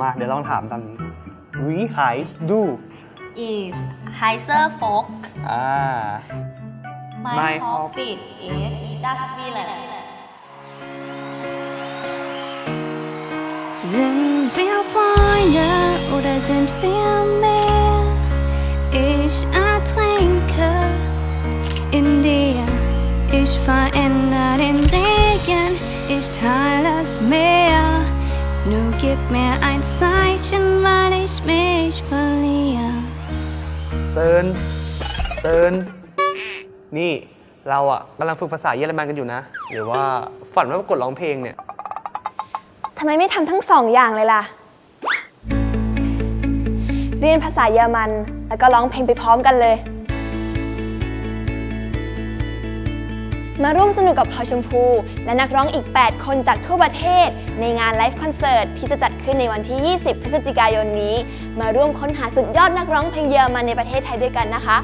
มาเดี๋ยวลองถามตามนี้ Wie heißt du is heiser folk อ่า mein Mein Hobby is das Willen Sind wir Freunde oder sind wir mehr? Ich ertrinke in dir. Ich verändere den Regen, ich teile das Meer. Nur gib mir ein Zeichen, weil ich mich verliere. เตินเตินนี่เราอะกำลังฝึกภาษาเยอรมันกันอยู่นะ หรือว่าฝันว่าประกวดร้องเพลงเนี่ย ทำไมไม่ทำทั้งสองอย่างเลยล่ะ เรียนภาษาเยอรมันแล้วก็ร้องเพลงไปพร้อมกันเลย มาร่วมสนุกกับพลอยชมพู และนักร้องอีก 8 คนจากทั่วประเทศ ในงานไลฟ์คอนเสิร์ตที่จะจัดขึ้นในวันที่ 20 พฤศจิกายนนี้ มาร่วมค้นหาสุดยอดนักร้องเพลงเยอรมันในประเทศไทยด้วยกันนะคะ